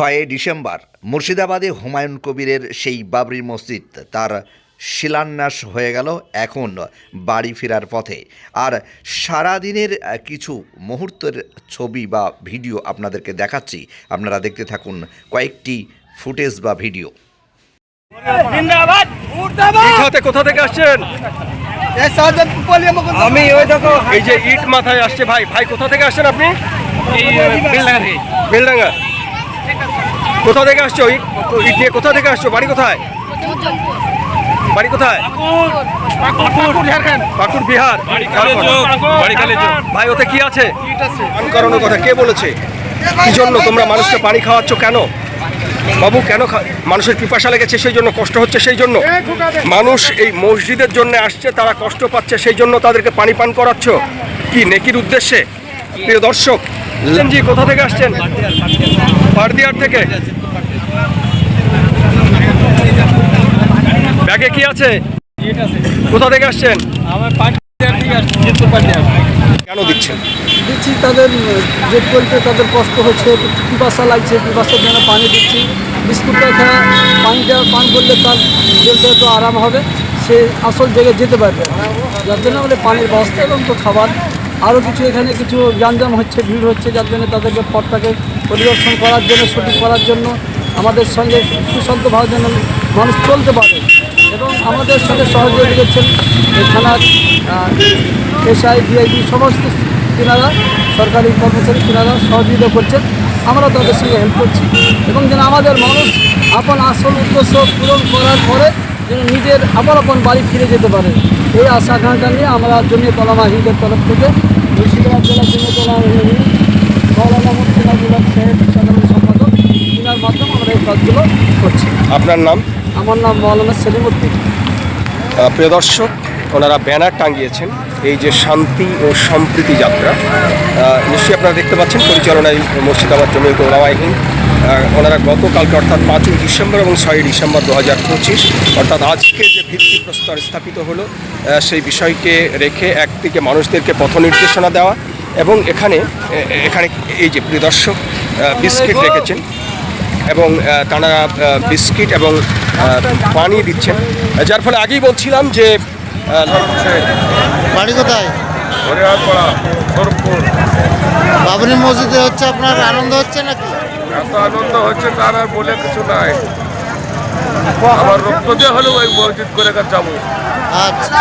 ছয় ডিসেম্বর মুর্শিদাবাদে হুমায়ুন কবিরের সেই বাবরি মসজিদ তার শিলান্যাস হয়ে গেল এখন বাড়ি ফেরার পথে। আর সারাদিনের কিছু মুহূর্তের ছবি বা ভিডিও আপনাদেরকে দেখাচ্ছি। আপনারা দেখতে থাকুন কয়েকটি ফুটেজ বা ভিডিও। কোথা থেকে আসছেন? আমি ওই দেখো এই যে ইট মাথায় আসছে ভাই। ভাই কোথা থেকে আসছেন আপনি? এই বিল্ডাঙ্গা থেকে বেলডাঙ্গা। কোথা থেকে আসছো? ইট নিয়ে কোথা থেকে আসছো? বাড়ি কোথায়? বাড়ি কোথায়? পাকুড় বিহার। ভাই ওতে কি আছে? পান করানোর কথা কে বলেছে? কি জন্য তোমরা মানুষকে পানি খাওয়াচ্ছ কেন? বাবু কেন খা- মানুষের পিপাসা লেগেছে সেই জন্য কষ্ট হচ্ছে সেই জন্য? মানুষ এই মসজিদের জন্য আসছে তারা কষ্ট পাচ্ছে সেই জন্য তাদেরকে পানি পান করাচ্ছ? কি নেকির উদ্দেশ্যে? প্রিয় দর্শক জি কোথা থেকে আসছেন? পারদিয়ার থেকে। ব্যাগে কি আছে? কোথা থেকে আসছেন? কেন দিচ্ছেন? দিচ্ছি তাদের যে চলতে তাদের কষ্ট হচ্ছে পিপাসা লাগছে পিপাসার জন্য পানি দিচ্ছি। বিস্কুটটা পানিটা পান করলে তার চলতে একটু আরাম হবে। সে আসল জায়গায় যেতে পারবে যার জন্য আমাদের পানির ব্যবস্থা এবং তো খাবার। আরও কিছু এখানে কিছু যানজাম হচ্ছে, ভিড় হচ্ছে, যার জন্য তাদেরকে পথটাকে পরিদর্শন করার জন্য, সঠিক করার জন্য আমাদের সঙ্গে সুশান্তভাবে যেন মানুষ চলতে পারে এবং আমাদের সাথে সহযোগী করছেন থানার এসআই ডিআইবি সমস্ত তিনারা, সরকারি কর্মচারী তিনারা সহযোগিতা করছেন। আমরা তাদের সঙ্গে হেল্প করছি এবং যেন আমাদের মানুষ আপন আসল উদ্দেশ্য পূরণ করার পরে যেন নিজের আবার আপন বাড়ি ফিরে যেতে পারে এই আশা আকাঙ্ক্ষা নিয়ে আমরা জমিয়ে তলামা হিন্দের তরফ থেকে মুর্শিদাবাদ জেলার জমিয়ে তলামা মৌলানা মুর্শিদাবাদ সাহেব সাধারণ সম্পাদক তিনার মাধ্যমে আমরা এই কাজগুলো করছি। আপনার নাম? আমার নাম মৌলানা সেলিমুদ্দিন প্রিয় দর্শক ওনারা ব্যানার টাঙ্গিয়েছেন এই যে শান্তি ও সম্প্রীতি যাত্রা। নিশ্চয়ই আপনারা দেখতে পাচ্ছেন পরিচালনায় মুর্শিদাবাদ জমিয়ত ওলামাইহিন ওনারা গতকালকে অর্থাৎ পাঁচই ডিসেম্বর এবং ছয়ই ডিসেম্বর দু হাজার পঁচিশ অর্থাৎ আজকে যে ভিত্তিপ্রস্তর স্থাপিত হলো সেই বিষয়কে রেখে একদিকে মানুষদেরকে পথ নির্দেশনা দেওয়া এবং এখানে এখানে এই যে প্রিয় দর্শক আহ, বিস্কিট রেখেছেন এবং তারা বিস্কিট এবং পানি দিচ্ছেন। যার ফলে আগেই বলছিলাম যে বাড়ি কোথায়? বাবরি মসজিদে হচ্ছে আপনার আনন্দ হচ্ছে নাকি? এত আনন্দ হচ্ছে তার আর বলে কিছু নাই। আমার রক্ত দিয়ে হলেও ওই মসজিদ করে যাব? আচ্ছা।